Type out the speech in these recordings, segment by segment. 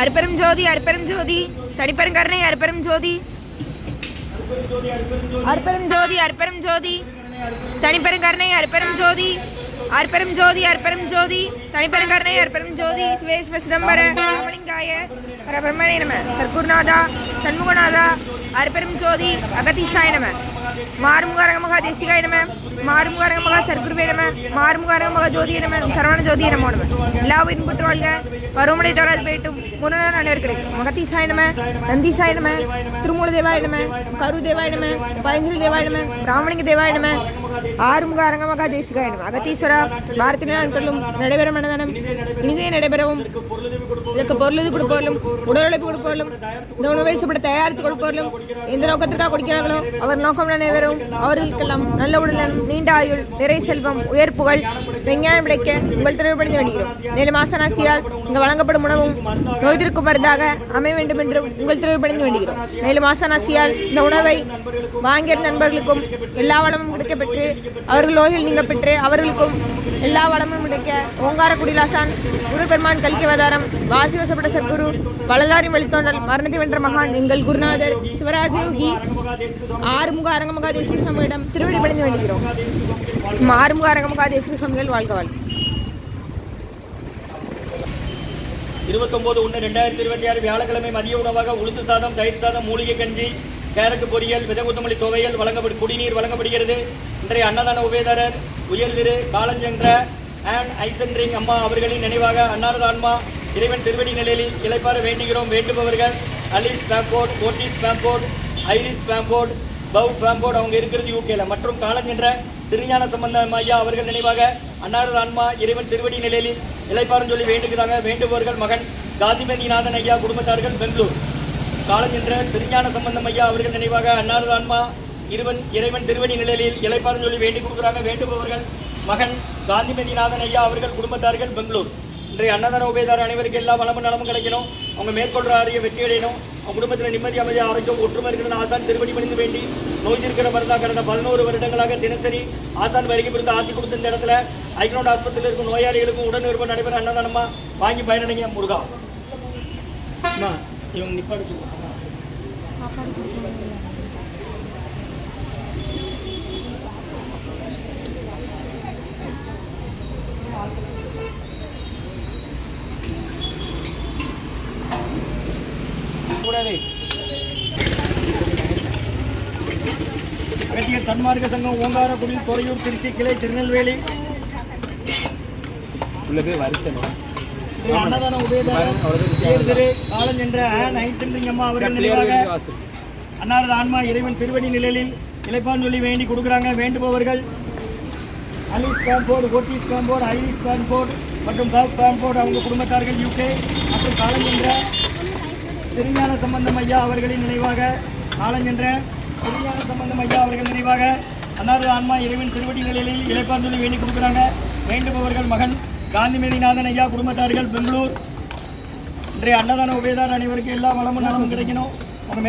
அற்பெரும் ஜோதி அற்பெரும் ஜோதி. தனிப்பெருங்கருணை அற்பெரும் ஜோதி. அற்பெரும் ஜோதி அற்பெரும் ஜோதி. தனிப்பெருங்கருணை அற்பெரும் ஜோதி. அற்பெரும் ஜோதி அற்பெரும் ஜோதி. தனிப்பெருங்கருணை அற்பெரும் ஜோதி. சிவேஸ்வ சிதம்பர ராமலிங்காய பரபிரம்மணே நம. சர்க்குருநாதா சண்முகநாதா அற்பெரும் ஜோதி அகதீசாய நம. மாறுமுகாரங்க மகா தேசிகாய நம மாறுமுகாரங்க மகா சர்க்குருவே நம மாறுமுகாரங்க மகா ஜோதிய நம சரவண ஜோதிய நமோ நம எல்லா உயிரும் பெற்று வாழ்க பருவமழை தோறாது போயிட்டும் முருகன் நல்ல இருக்கிறேன் மகதீசாய நம நந்தீசாய நம திருமூல தேவாய நம கரு தேவாய நம பயஞ்சலி தேவாய நம ராமலிங்க தேவாய நம ஆறுமுக அரங்கமகா தேசிகாய நம அகத்தீஸ்வரா பாரதினால் கொள்ளும் நடைபெறும் மனதனம் இனிதே நடைபெறவும் இதற்கு பொருள் கொடுப்பவர்களும் உடல் உழைப்பு கொடுப்பவர்களும் இந்த உணவை சாப்பிட தயாரித்து கொடுப்பவர்களும் எந்த நோக்கத்திற்காக கொடுக்கிறார்களோ அவர் நோக்கம் அனைவரும் அவர்களுக்கெல்லாம் நல்ல உடலும் நீண்ட ஆயுள் நிறை செல்வம் உயர் புகழ் விஞ்ஞானம் கிடைக்க உங்கள் திருவிழந்து வேண்டுகிறோம். மேலும் ஆசனாசியால் இங்கு வழங்கப்படும் உணவும் நோய்திற்கு மருந்தாக அமைய வேண்டும் என்றும் உங்கள் திருவிழந்து வேண்டுகிறோம். மேலும் ஆசனாசியால் இந்த உணவை வாங்கிய நண்பர்களுக்கும் எல்லா வளமும் கிடைக்கப்பெற்று அவர்கள் நோய்கள் நீங்க பெற்று அவர்களுக்கும் எல்லா வளமும் கிடைக்க ஓங்கார குடிலாசான் குரு பெருமான் கல்கிவதாரம் வாசி வசப்பட்ட சத்குரு வளதாரி வழித்தோன்றல் மரணத்தை வென்ற மகான் எங்கள் குருநாதர் சிவராஜயோகி ஆறுமுக அரங்கமுகா தேசிக சுவாமியிடம் திருவடி பணிந்து வேண்டுகிறோம். ஆறுமுக அரங்கமுகா தேசிக சுவாமிகள் வாழ்க வாழ்க்கை இருபத்தொம்போது ஒன்று ரெண்டாயிரத்தி இருபத்தி ஆறு வியாழக்கிழமை மதிய உணவாக உளுந்து சாதம் தயிர் சாதம் மூலிகை கஞ்சி கேரட் பொரியல் விதகுத்தமல்லி துவையல் வழங்கப்படு குடிநீர் வழங்கப்படுகிறது. இன்றைய அன்னதான உபயதாரர் உயர் திரு காலஞ்சென்ற ஆன் ஐசன்ரிங் அம்மா அவர்களின் நினைவாக அன்னாரது ஆன்மா இறைவன் திருவடி நிலையில் இழைப்பார வேண்டுகிறோம். வேண்டுபவர்கள் Alice Bamford Otis Bamford Iris Bamford bow Bamford அவங்க இருக்கிறது யூகேல. மற்றும் காலஞ்சென்ற திருஞான சம்பந்தம் ஐயா அவர்கள் நினைவாக அன்னாரது ஆன்மா இறைவன் திருவடி நிலையில் இளைப்பாறும் சொல்லி வேண்டுகிறாங்க. வேண்டுபவர்கள் மகன் காந்திமதிநாதன் ஐயா குடும்பத்தார்கள் பெங்களூர். காலஞ்சென்ற திருஞான சம்பந்தம் ஐயா அவர்கள் நினைவாக அன்னாரது ஆன்மா இருவன் இறைவன் திருவடி நிலையில் இளைப்பாறும் சொல்லி வேண்டி கொடுக்குறாங்க. வேண்டுபவர்கள் மகன் காந்திமதிநாதன் ஐயா அவர்கள் குடும்பத்தார்கள் பெங்களூர். இன்றைய அன்னதான உபயதார அனைவருக்கும் எல்லா வளமும் நலமும் கிடைக்கணும். அவங்க மேற்கொள்ற அறிய வெற்றி அடையணும். அவங்க குடும்பத்தில் நிம்மதி அமைதி ஆரோக்கியம் ஒற்றுமை இருக்கிறது ஆசான் திருவடி பணிந்து வேண்டி நோய் இருக்கிற மருந்தா கடந்த பதினோரு வருடங்களாக தினசரி ஆசான் வருகை பிறந்து ஆசி கொடுத்த இந்த இடத்துல ஐக்னோட் ஆஸ்பத்திரியில் இருக்கும் நோயாளிகளுக்கும் உடன் நிறுவனம் நடைபெற அன்னதானமா வாங்கி பயனடைங்க முருகா. இவங்க நிப்பாடு சாப்பாடு கொடுக்கணும். அகத்திய தன்மார்க்க சங்கம் ஓங்காரக்குடி துறையூர் திருச்சி கிளை திருநெல்வேலி. உள்ளதே வரிசை அன்னதான உதயதாரர் உயர் திரு காலன் என்ற ஆன் ஐசன்றிங் அம்மா அவர்கள் நினைவாக அன்னாரது ஆன்மா இறைவன் திருவடி நிழலில் இளைப்பான் சொல்லி வேண்டி கொடுக்குறாங்க. வேண்டுபவர்கள் அலிஸ் பேம்போர்டு ஓட்டிஸ் பேம்போர்டு ஐரிஸ் பேம்போர்டு மற்றும் கவ் பேம்போர்டு அவங்க குடும்பத்தார்கள் யூகே மற்றும் காலம் என்ற திருஞான சம்பந்தம் ஐயா அவர்களின் நினைவாக காலம் என்ற திருஞான சம்பந்தம் ஐயா அவர்கள் நினைவாக அன்னாரது ஆன்மா இறைவன் திருவடி நிலையில் இளைப்பான் சொல்லி வேண்டி கொடுக்குறாங்க. வேண்டுபவர்கள் மகன் காந்திமதிநாதன் ஐயா குடும்பத்தார்கள் பெங்களூர். இன்றைய அன்னதான உபயதார அனைவருக்கும் எல்லா வளமும் நலமும் கிடைக்கணும். அவங்க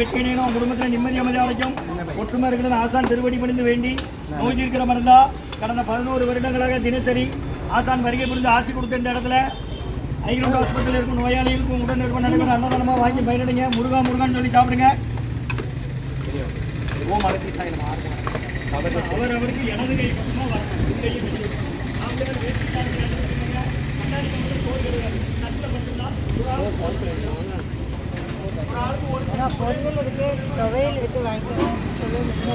வெற்றி அடையணும் அவங்க குடும்பத்தில் நிம்மதி அமைதி ஆரோக்கியம் ஒற்றுமை இருக்கிறது ஆசான் திருவடி பணிந்து வேண்டி நோய் தீர்க்கிற மருந்தா. கடந்த பதினோரு வருடங்களாக தினசரி ஆசான் வருகை புரிந்து ஆசி கொடுத்த இந்த இடத்துல ஐநூறு ஆஸ்பத்திரியில் இருக்கும் நோயாளிகளுக்கும் உடன் நிறுவனம் நடைபெற அன்னதானமாக வாங்கி பயனடைங்க முருகா முருகான்னு சொல்லி சாப்பிடுங்க. ஓம் அவர் அவருக்கு எனது கை பக்கமாக வரணும். இந்த கையை வெளியே வைக்கணும். நாமளே வேஷ்டி சாமி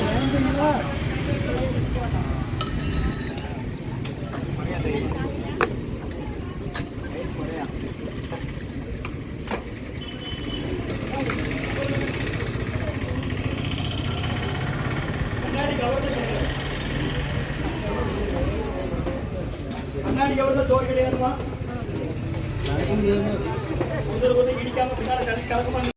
அணிஞ்சுக்கணுங்க. கண்ணாடி கவர்ல சோறு கிடையாதுமா இடிக்காம பின்னால கலக்கமா